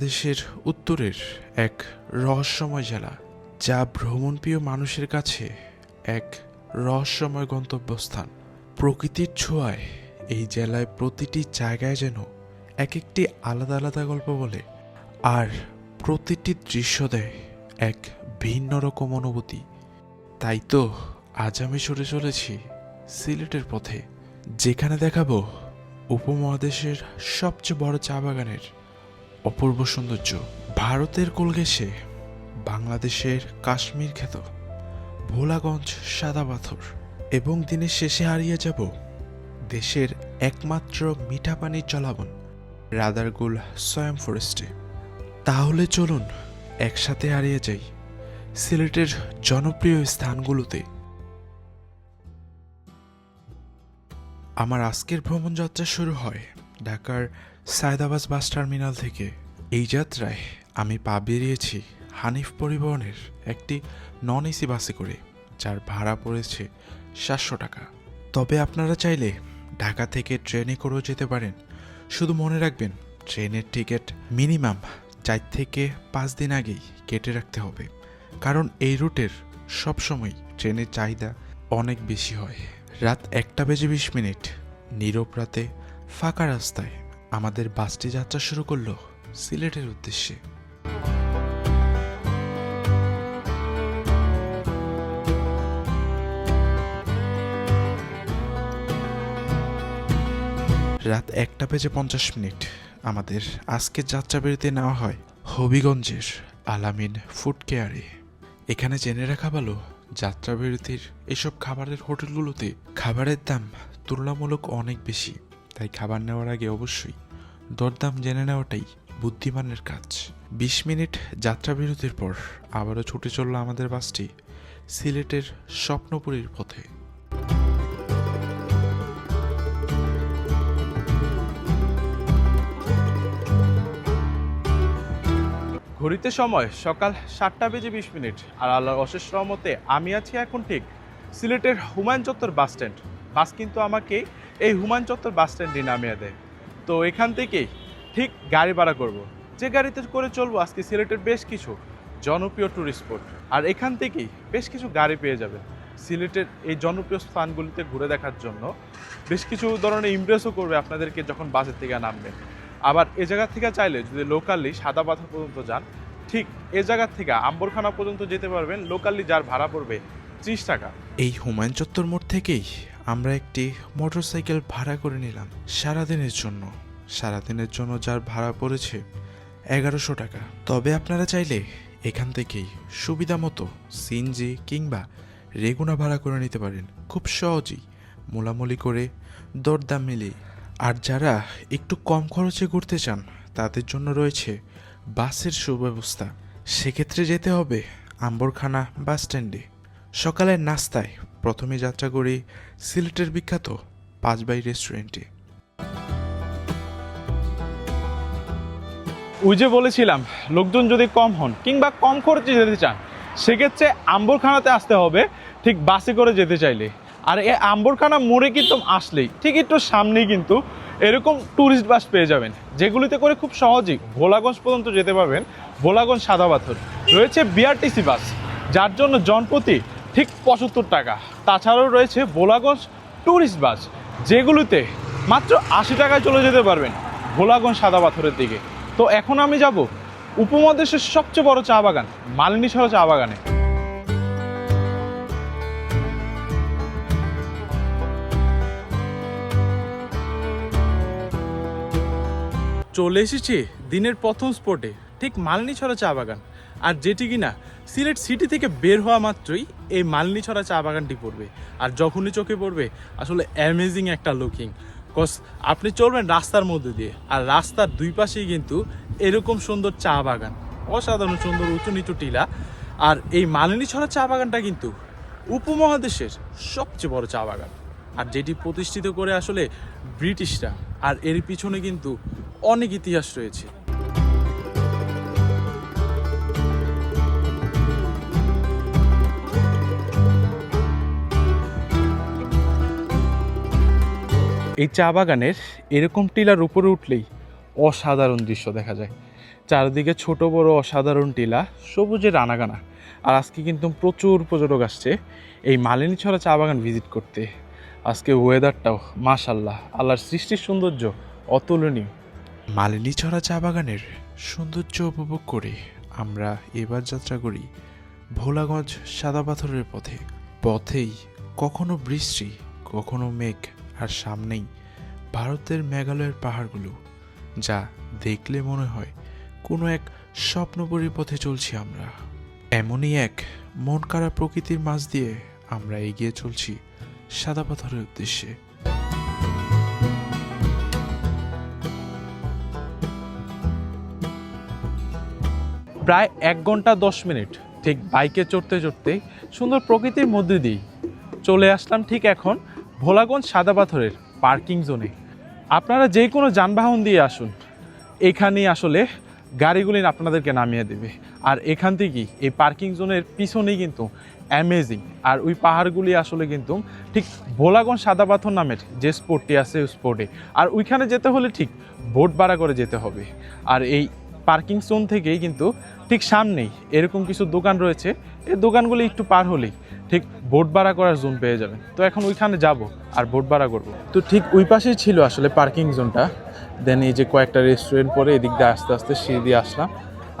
বাংলাদেশের উত্তরের এক রহস্যময় জেলা, যা ভ্রমণপ্রিয় মানুষের কাছে এক রহস্যময় গন্তব্যস্থান। প্রকৃতির ছোঁয়ায় এই জেলায় প্রতিটি জায়গায় যেন এক একটি আলাদা আলাদা গল্প বলে, আর প্রতিটি দৃশ্য দেয় এক ভিন্ন রকম অনুভূতি। তাই তো আজ আমি সরে চলেছি সিলেটের পথে, যেখানে দেখাবো উপমহাদেশের সবচেয়ে বড় চা বাগানের অপূর্ব সৌন্দর্য। ভারতের কোলঘেসে বাংলাদেশের কাশ্মীর খ্যাত ভোলাগঞ্জ সাদা পাথর। এবং দিনের শেষে হারিয়ে যাব দেশের একমাত্র মিঠা পানির জলাবন রাদারগুল সয়াম ফরেস্টে। তাহলে চলুন একসাথে হারিয়ে যাই সিলেটের জনপ্রিয় স্থানগুলোতে। আমার আজকের ভ্রমণযাত্রা শুরু হয় ঢাকার সায়দাবাদ বাস টার্মিনাল থেকে এই যাত্রায় আমি পা বেরিয়েছি হানিফ পরিবহনের একটি নন এসি বাসে করে, যার ভাড়া পড়েছে সাতশো টাকা। তবে আপনারা চাইলে ঢাকা থেকে ট্রেনে করেও যেতে পারেন। শুধু মনে রাখবেন, ট্রেনের টিকিট মিনিমাম চার থেকে পাঁচ দিন আগেই কেটে রাখতে হবে। কারণ এই রুটের সবসময় ট্রেনের চাহিদা অনেক বেশি হয়। রাত একটা বেজে বিশ মিনিট, নীরব রাতে ফাঁকা রাস্তায় আমাদের বাসটি যাত্রা শুরু করল সিলেটের উদ্দেশ্যে। রাত একটা বেজে পঞ্চাশ মিনিট। আমাদের আজকের যাত্রা বেরোতে নেওয়া হয় হবিগঞ্জের আলামিন ফুড কেয়ারে। এখানে জেনে রাখা ভালো, যাত্রা বিরতির এসব খাবারের হোটেলগুলোতে খাবারের দাম তুলনামূলক অনেক বেশি, তাই খাবার নেওয়ার আগে অবশ্যই দরদাম জেনে নেওয়াটাই বুদ্ধিমানের কাজ। বিশ মিনিট যাত্রা বিরতির পর আবারও ছুটে চলল আমাদের বাসটি সিলেটের স্বপ্নপুরীর পথে। ঘড়িতে সময় সকাল সাতটা বেজে বিশ মিনিট। আর আল্লাহর অশেষ রহমতে আমি আছি এখন ঠিক সিলেটের হুমায়ুন চত্বর বাস স্ট্যান্ড বাস কিন্তু আমাকে এই হুমায়ুন চত্বর বাস স্ট্যান্ডে নামিয়ে দেয়। তো এখান থেকেই ঠিক গাড়ি ভাড়া করব। যে গাড়িতে করে চলবো, আজকে সিলেটের বেশ কিছু জনপ্রিয় ট্যুরিস্ট স্পট আর এখান থেকেই বেশ কিছু গাড়ি পেয়ে যাবেন সিলেটের এই জনপ্রিয় স্থানগুলিতে ঘুরে দেখার জন্য বেশ কিছু ধরনের ইমপ্রেসও করবে আপনাদেরকে যখন বাসের থেকে নামবেন আবার এ জায়গা থেকে চাইলে যদি লোকালি সাদা পাথর পর্যন্ত যান, ঠিক এ জায়গা থেকে আম্বরখানা পর্যন্ত যেতে পারবেন। লোকালি যার ভাড়া পড়বে ত্রিশ টাকা। এই হুমায়ুন চত্বর মোড় থেকেই আমরা একটি মোটরসাইকেল ভাড়া করে নিলাম সারাদিনের জন্য। সারাদিনের জন্য যার ভাড়া পড়েছে এগারোশো টাকা। তবে আপনারা চাইলে এখান থেকেই সুবিধা মতো সিনজি কিংবা রেগুনা ভাড়া করে নিতে পারেন। খুব সহজেই মোলামুলি করে দরদাম মিলিয়ে আর যারা একটু কম খরচে ঘুরতে চান, তাদের জন্য রয়েছে বাসের সুব্যবস্থা। সেক্ষেত্রে যেতে হবে আম্বরখানা বাস স্ট্যান্ডে সকালের নাস্তায় প্রথমে যাত্রা করি সিলেটের বিখ্যাত পাঁচবাই রেস্টুরেন্টে। ওই যে বলেছিলাম, লোকজন যদি কম হন কিংবা কম খরচে যেতে চান, সেক্ষেত্রে আম্বরখানাতে আসতে হবে, ঠিক বাসে করে যেতে চাইলে। আর এই আম্বরখানা মোড়ে কিন্তু আসলেই, ঠিক একটু সামনেই কিন্তু এরকম ট্যুরিস্ট বাস পেয়ে যাবেন, যেগুলিতে করে খুব সহজেই ভোলাগঞ্জ পর্যন্ত যেতে পারবেন, ভোলাগঞ্জ সাদা পাথর। রয়েছে বিআরটিসি বাস যার জন্য জনপ্রতি ঠিক পঁচাত্তর টাকা। তাছাড়াও রয়েছে ভোলাগঞ্জ ট্যুরিস্ট বাস, যেগুলিতে মাত্র আশি টাকায় চলে যেতে পারবেন ভোলাগঞ্জ সাদা পাথরের দিকে। তো এখন আমি যাব উপমহাদেশের সবচেয়ে বড় চা বাগান মালিনীছড়া চা বাগানে। চলে এসেছি দিনের প্রথম স্পটে ঠিক মালিনীছড়া চা বাগান। আর যেটি কিনা সিলেট সিটি থেকে বের হওয়া মাত্রই এই মালিনীছড়া চা বাগানটি পড়বে। আর যখনই চোখে পড়বে, আসলে অ্যামেজিং একটা লুকিং কজ আপনি চলবেন রাস্তার মধ্যে দিয়ে, আর রাস্তার দুই পাশেই কিন্তু এরকম সুন্দর চা বাগান। অসাধারণ সুন্দর উঁচু নিচু টিলা। আর এই মালিনীছড়া চা বাগানটা কিন্তু উপমহাদেশের সবচেয়ে বড় চা বাগান। আর যেটি প্রতিষ্ঠিত করে আসলে ব্রিটিশরা, আর এর পিছনে কিন্তু অনেক ইতিহাস রয়েছে। এই চা বাগানের এরকম টিলার উপরে উঠলেই অসাধারণ দৃশ্য দেখা যায়। চারদিকে ছোট বড় অসাধারণ টিলা, সবুজের আনাগানা। আর আজকে কিন্তু প্রচুর পর্যটক আসছে এই মালিনী ছড়া চা বাগান ভিজিট করতে। আজকে ওয়েদারটাও মাশাল্লাহ আল্লাহর সৃষ্টির সৌন্দর্য অতুলনীয়। মালিনী ছড়া চা বাগানের সৌন্দর্য উপভোগ করে আমরা এবার যাত্রা করি ভোলাগঞ্জ সাদা পাথরের পথে। পথেই কখনো বৃষ্টি, কখনো মেঘ আর সামনেই ভারতের মেঘালয়ের পাহাড়গুলো, যা দেখলে মনে হয় কোনো এক স্বপ্নপুরীর পথে চলছি আমরা। এমনই এক মন কাড়া প্রকৃতির মাঝ দিয়ে আমরা এগিয়ে চলছি সাদা পাথরের উদ্দেশ্যে। প্রায় এক ঘণ্টা দশ মিনিট, ঠিক বাইকে চড়তে চড়তে সুন্দর প্রকৃতির মধ্যে দিয়েই চলে আসলাম ঠিক এখন ভোলাগঞ্জ সাদা পাথরের পার্কিং জোনে। আপনারা যে কোনো যানবাহন দিয়ে আসুন। এখানেই আসলে গাড়িগুলি আপনাদেরকে নামিয়ে দেবে। আর এখান থেকেই এই পার্কিং জোনের পিছনেই কিন্তু অ্যামেজিং আর ওই পাহাড়গুলি আসলে কিন্তু ঠিক ভোলাগঞ্জ সাদা পাথর নামের যে স্পোর্টটি আছে ওই স্পোর্টে আর ওইখানে যেতে হলে ঠিক বোট ভাড়া করে যেতে হবে। আর এই পার্কিং জোন থেকেই কিন্তু ঠিক সামনেই এরকম কিছু দোকান রয়েছে। এই দোকানগুলি একটু পার হলেই ঠিক বোট ভাড়া করার জোন পেয়ে যাবেন তো এখন ওইখানে যাব আর বোট ভাড়া করব। তো ঠিক ওই পাশেই ছিল আসলে পার্কিং জোনটা দেন এই যে কয়েকটা রেস্টুরেন্ট পরে এদিক দিয়ে আস্তে আস্তে সিঁড়ি দিয়ে আসলাম।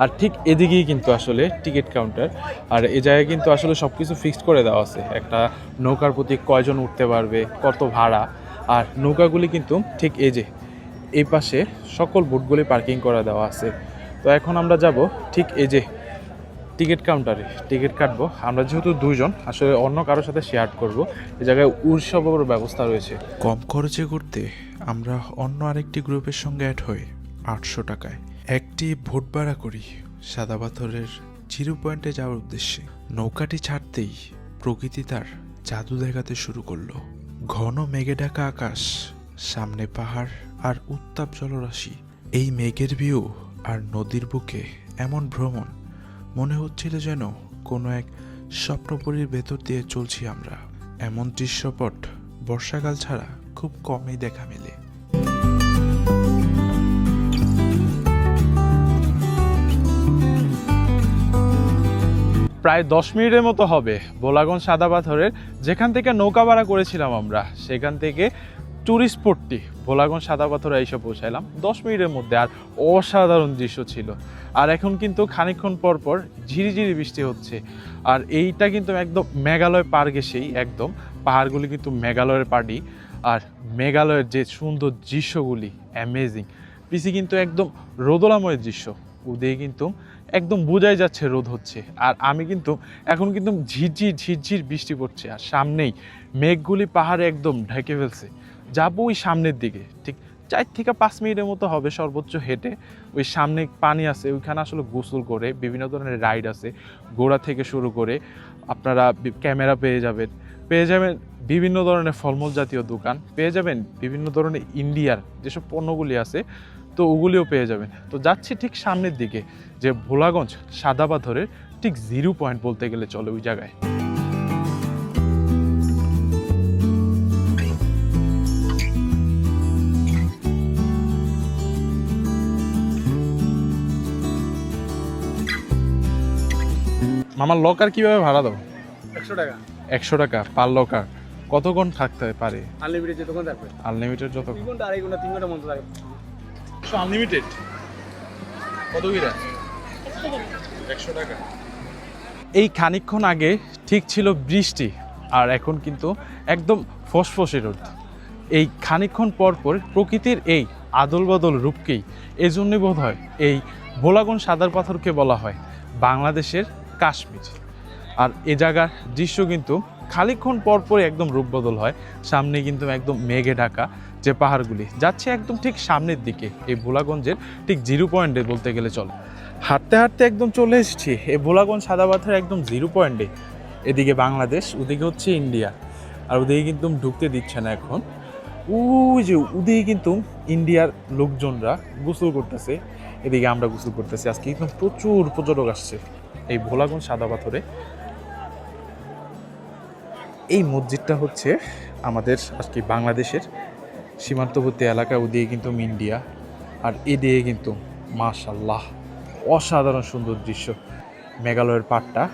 আর ঠিক এদিকেই কিন্তু আসলে টিকিট কাউন্টার আর এ জায়গায় কিন্তু আসলে সব কিছু ফিক্সড করে দেওয়া আছে। একটা নৌকার প্রতি কয়জন উঠতে পারবে, কত ভাড়া। আর নৌকাগুলি কিন্তু ঠিক এই যে, এই পাশে সকল বোটগুলি পার্কিং করা দেওয়া আছে। তো এখন আমরা যাব ঠিক এই যে টিকিট কাউন্টারে টিকিট কাটবো। আমরা যেহেতু দুজন আসলে অন্য কারোর সাথে শেয়ার করব। এই জায়গায় উৎসবের ব্যবস্থা রয়েছে। কম খরচে করতে আমরা অন্য আরেকটি গ্রুপের সঙ্গে অ্যাড হই আটশো টাকায়। একটি ভোট ভাড়া করি সাদা পাথরের জিরো পয়েন্টে যাওয়ার উদ্দেশ্যে। নৌকাটি ছাড়তেই প্রকৃতি তার জাদু দেখাতে শুরু করল। ঘন মেঘে ঢাকা আকাশ, সামনে পাহাড় আর উত্তাপ জলরাশি। এই মেঘের ভিউ আর নদীর বুকে এমন ভ্রমণ মনে হচ্ছিল যেন কোনো এক স্বপ্নপুরীর ভেতর দিয়ে চলছি আমরা। এমন দৃশ্যপট বর্ষাকাল ছাড়া খুব কমই দেখা মেলে। প্রায় দশ মিনিটের মতো হবে। ভোলাগঞ্জ সাদা পাথরের যেখান থেকে নৌকা ভাড়া করেছিলাম আমরা, সেখান থেকে ট্যুরিস্ট স্পটটি ভোলাগঞ্জ সাদা পাথরে এসে পৌঁছাইলাম দশ মিনিটের মধ্যে আর অসাধারণ দৃশ্য ছিল। আর এখন কিন্তু খানিকক্ষণ পর পর ঝিরিঝিরি বৃষ্টি হচ্ছে। আর এইটা কিন্তু একদম মেঘালয় পার গেছেই একদম। পাহাড়গুলি কিন্তু মেঘালয়ের পাড়ি আর মেঘালয়ের যে সুন্দর দৃশ্যগুলি অ্যামেজিং পিসি কিন্তু একদম রোদলাময় দৃশ্য। ওদিকে কিন্তু একদম বোঝাই যাচ্ছে রোদ হচ্ছে। আর আমি কিন্তু এখন কিন্তু ঝিরঝির ঝিরঝির বৃষ্টি পড়ছে। আর সামনেই মেঘগুলি পাহাড়ে একদম ঢেকে ফেলছে। যাব ওই সামনের দিকে, ঠিক চার থেকে পাঁচ মিনিটের মতো হবে সর্বোচ্চ হেঁটে। ওই সামনে পানি আছে, ওইখানে আসলে গোসল করে, বিভিন্ন ধরনের রাইড আছে গোড়া থেকে শুরু করে আপনারা ক্যামেরা পেয়ে যাবেন। পেয়ে যাবেন বিভিন্ন ধরনের ফলমূল জাতীয় দোকান, পেয়ে যাবেন বিভিন্ন ধরনের ইন্ডিয়ার যেসব পণ্যগুলি আছে, তো ওগুলিও পেয়ে যাবেন। তো যাচ্ছি ঠিক সামনের দিকে, যে ভোলাগঞ্জ সাদা পাথরের ঠিক জিরো পয়েন্ট বলতে গেলে চলে ওই জায়গায়। মামার লকার কীভাবে ভাড়া দাও একশো টাকা। একশো টাকা পার লকার কতক্ষণ থাকতে পারে? আনলিমিটেড যে দোকান থাকবে। আনলিমিটেড যত ঘণ্টা আড়াই ঘণ্টা তিন ঘণ্টা মতো আনলিমিটেড কত কিরা? একশো টাকা। এই খানিকক্ষণ আগে ঠিক ছিল বৃষ্টি আর এখন কিন্তু একদম ফসফসে রোদ। এই খানিকক্ষণ পর পর প্রকৃতির এই আদল বদল রূপকেই এই জন্যই বোধ হয় এই ভোলাগুন সাদার পাথরকে বলা হয়। বাংলাদেশের কাশ্মীর। আর এ জায়গার দৃশ্য কিন্তু খালিক্ষণ পর পরই একদম রূপ বদল হয়। সামনে কিন্তু একদম মেঘে ঢাকা যে পাহাড়গুলি, যাচ্ছে একদম ঠিক সামনের দিকে, এই ভোলাগঞ্জের ঠিক জিরো পয়েন্টে বলতে গেলে চলে। হাঁটতে হাঁটতে একদম চলে এসেছি, এই ভোলাগঞ্জ সাদা পাথর একদম জিরো পয়েন্টে এদিকে বাংলাদেশ, ওদিকে হচ্ছে ইন্ডিয়া। আর ওদিকে কিন্তু ঢুকতে দিচ্ছে না এখন। ওই যে ওদিকে কিন্তু ইন্ডিয়ার লোকজনরা গোসল করতেছে। এদিকে আমরা গোসল করতেছি। আজকে কিন্তু প্রচুর পর্যটক আসছে। এই ভোলাগঞ্জ সাদা পাথরে। এই মসজিদটা হচ্ছে আমাদের আজকে বাংলাদেশের সীমান্তবর্তী এলাকা ওদিকে কিন্তু ইন্ডিয়া আর এদিকে কিন্তু মাশাল্লাহ অসাধারণ সুন্দর দৃশ্য, মেঘালয়ের পাটটা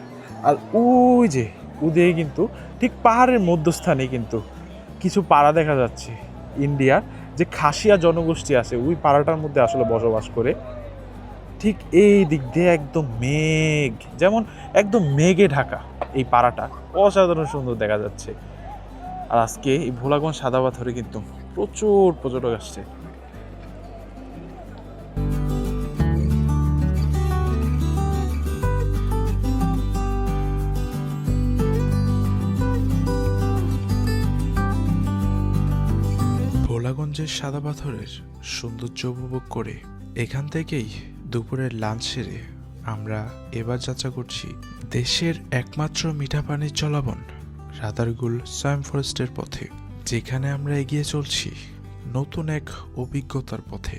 আর ওই যে ওদিকে কিন্তু ঠিক পাহাড়ের মধ্যস্থানে কিন্তু কিছু পাড়া দেখা যাচ্ছে ইন্ডিয়ার, যে খাসিয়া জনগোষ্ঠী আছে, ওই পাড়াটার মধ্যে আসলে বসবাস করে। ঠিক এই দিক দিয়ে একদম মেঘ, যেমন একদম মেঘে ঢাকা এই পাড়াটা। অসাধারণ সুন্দর দেখা যাচ্ছে। আর আজকে এই ভোলাগঞ্জ সাদা পাথরে কিন্তু প্রচুর পর্যটক আসছে। ভোলাগঞ্জের সাদা পাথরের সৌন্দর্য উপভোগ করে এখান থেকেই দুপুরের লাঞ্চ সেরে আমরা এবার যাত্রা করছি দেশের একমাত্র মিঠা পানির চলাবন রাদারগুল সয়াম ফরেস্টের পথে, যেখানে আমরা এগিয়ে চলছি নতুন এক অভিজ্ঞতার পথে।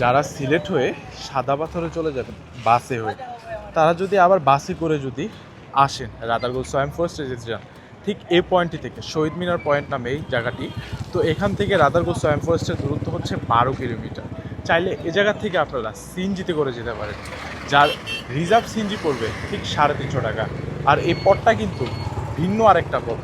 যারা সিলেট হয়ে সাদা পাথরে চলে যাবেন, বাসে হয়ে, তারা যদি আবার বাসে করে যদি আসেন রাদারগুল সয়াম ফরেস্টে যেতে চান, ঠিক এই পয়েন্টটি থেকে, শহীদ মিনার পয়েন্ট নামে এই জায়গাটি, তো এখান থেকে রাদারগুল সয়াম ফরেস্টের দূরত্ব হচ্ছে বারো কিলোমিটার। চাইলে এ জায়গা থেকে আপনারা সিনজিতে করে যেতে পারেন। যার রিজার্ভ সিনজি পড়বে ঠিক সাড়ে তিনশো টাকা। আর এই পথটা কিন্তু ভিন্ন আরেকটা পথ।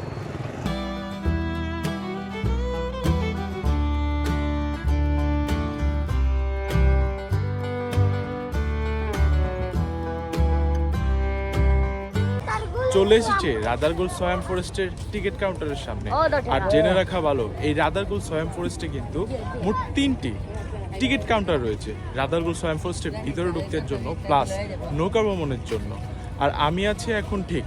চলে এসেছে রাদারগুল সয়াম ফরেস্টের টিকিট কাউন্টারের সামনে। আর জেনে রাখা ভালো এই রাদারগুল সয়াম ফরেস্টে কিন্তু মোট তিনটি টিকিট কাউন্টার রয়েছে। রাদারগুল সয়াম ফরেস্টের ভিতরে ঢুকতে জন্য, প্লাস নৌকা ভ্রমণের জন্য। আর আমি আছি এখন ঠিক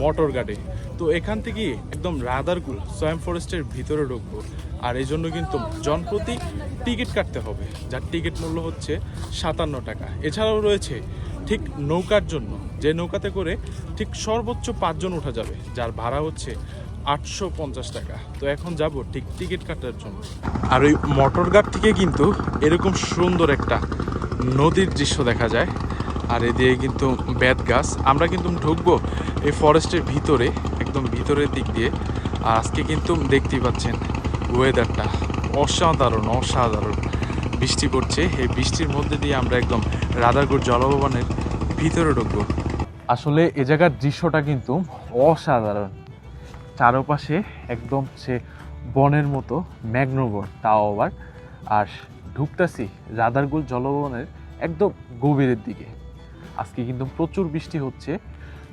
মোটর গার্ডে তো এখান থেকে একদম রাদারগুল সয়াম ফরেস্টের ভিতরে ঢুকবো। আর এই জন্য কিন্তু জনপ্রতি টিকিট কাটতে হবে, যার টিকিট মূল্য হচ্ছে সাতান্ন টাকা। এছাড়াও রয়েছে ঠিক নৌকার জন্য, যে নৌকাতে করে ঠিক সর্বোচ্চ পাঁচজন ওঠা যাবে, যার ভাড়া হচ্ছে আটশো পঞ্চাশ টাকা। তো এখন যাব ঠিক টিকিট কাটার জন্য। আর ওই মোটর গার্ড থেকে কিন্তু এরকম সুন্দর একটা নদীর দৃশ্য দেখা যায়। আর এদিকে কিন্তু বেত গাছ। আমরা কিন্তু ঢুকবো এই ফরেস্টের ভিতরে, একদম ভিতরের দিক দিয়ে। আর আজকে কিন্তু দেখতেই পাচ্ছেন ওয়েদারটা অসাধারণ অসাধারণ। বৃষ্টি পড়ছে। এই বৃষ্টির মধ্যে দিয়ে আমরা একদম রাধারগুড় জলভবনের ভিতরে ঢুকবো। আসলে এ জায়গার দৃশ্যটা কিন্তু অসাধারণ। চারপাশে একদম সে বনের মতো ম্যাগ্নোবন, তাও আবার। আর ঢুকতাছি রাদারগুল জলভবনের একদম গভীরের দিকে। আজকে কিন্তু প্রচুর বৃষ্টি হচ্ছে।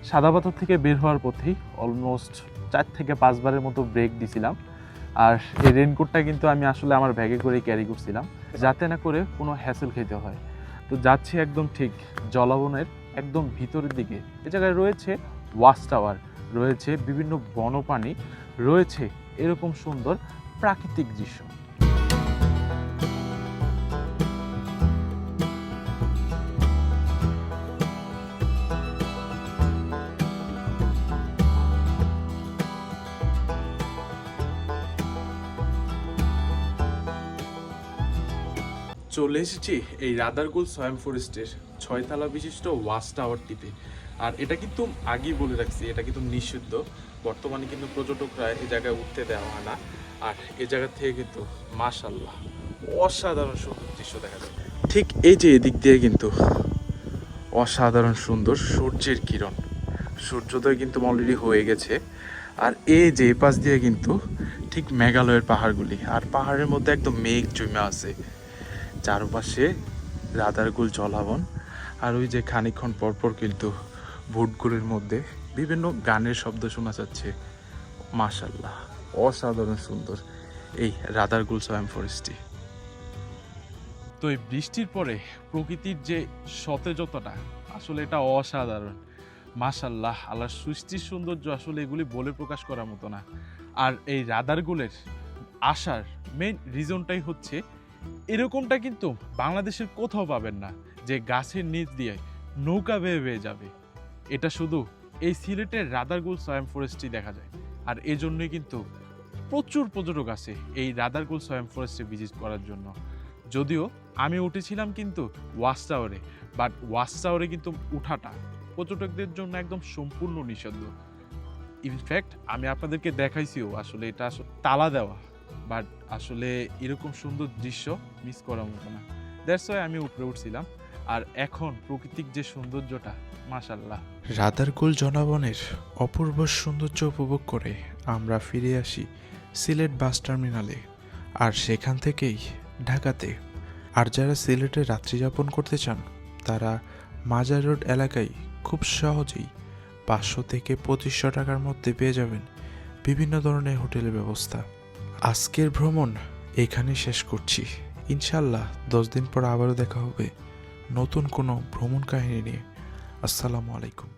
সাদা পাথর থেকে বের হওয়ার পথেই অলমোস্ট চার থেকে পাঁচবারের মতো ব্রেক দিছিলাম। আর এই রেনকোটটা কিন্তু আমি আসলে আমার ব্যাগে করে ক্যারি করছিলাম। যাতে না করে কোনো হ্যাসেল খেতে হয়। তো যাচ্ছি একদম ঠিক জলাবনের একদম ভিতরের দিকে। এ জায়গায় রয়েছে ওয়াচ টাওয়ার রয়েছে, বিভিন্ন বনপ্রাণী রয়েছে, এরকম সুন্দর প্রাকৃতিক দৃশ্য। চলে এসেছি এই রাদারগুল সয়াম ফরেস্টের ছয়তলা বিশিষ্ট ওয়াচ টাওয়ারটিতে। আর এটা কিন্তু আগেই বলে রাখছি, এটা কিন্তু নিষিদ্ধ। বর্তমানে কিন্তু পর্যটকরা এই জায়গায় উঠতে দেওয়া হয় না। আর এই জায়গা থেকে কিন্তু মাশাল্লাহ অসাধারণ সুন্দর দৃশ্য দেখা যায়। ঠিক এই যে এদিক দিয়ে কিন্তু অসাধারণ সুন্দর সূর্যের কিরণ। সূর্যোদয় কিন্তু অলরেডি হয়ে গেছে। আর এই যে পাশ দিয়ে কিন্তু ঠিক মেঘালয়ের পাহাড়গুলি, আর পাহাড়ের মধ্যে একদম মেঘ জমে আছে। চারপাশে রাদারগুল জলাবন, আর ওই যে খানিকক্ষণ পরপর কিন্তু ভুটগুলির মধ্যে বিভিন্ন গানের শব্দ শোনা যাচ্ছে। মাশাল্লাহ অসাধারণ সুন্দর। এই রাদারগুল সয়াম ফরেস্টটি। তো এই বৃষ্টির পরে প্রকৃতির যে সতেজতাটা, আসলে এটা অসাধারণ। মাশাল্লাহ আল্লাহর সৃষ্টির সৌন্দর্য আসলে এগুলি বলে প্রকাশ করার মতো না। আর এই রাদারগুলের আসার মেইন রিজনটাই হচ্ছে, এরকমটা কিন্তু বাংলাদেশের কোথাও পাবেন না, যে গাছের নিচ দিয়ে নৌকা বেয়ে বেয়ে যাবে। এটা শুধু এই সিলেটের রাদারগুল সয়াম ফরেস্টই দেখা যায়। আর এই জন্যই কিন্তু প্রচুর পর্যটক আছে এই রাদারগুল সয়াম ফরেস্টে ভিজিট করার জন্য। যদিও আমি উঠেছিলাম কিন্তু ওয়াচ টাওয়ারে, বাট ওয়াচ টাওয়ারে কিন্তু উঠাটা পর্যটকদের জন্য একদম সম্পূর্ণ নিষিদ্ধ। ইনফ্যাক্ট আমি আপনাদেরকে দেখাইছিও আসলে এটা আসলে তালা দেওয়া, বাট আসলে এরকম সুন্দর দৃশ্য মিস করা মতো না। দ্যাটস ওয়াই আমি উপরে উঠছিলাম। আর এখন প্রাকৃতিক যে সৌন্দর্যটা মাশাল্লাহ রাদারকুল জনবনের অপূর্ব সৌন্দর্য উপভোগ করে আমরা ফিরে আসি সিলেট বাস টার্মিনালে আর সেখান থেকেই ঢাকাতে। আর যারা সিলেটে রাত্রিযাপন করতে চান, তারা মাজার রোড এলাকায় খুব সহজেই পাঁচশো থেকে পঁচিশশো টাকার মধ্যে পেয়ে যাবেন বিভিন্ন ধরনের হোটেলের ব্যবস্থা। আজকের ভ্রমণ এখানে শেষ করছি। ইনশাল্লাহ দশ দিন পর আবারও দেখা হবে। নতুন কোনো ভ্রমণ কাহিনী নিয়ে। আসসালামু আলাইকুম।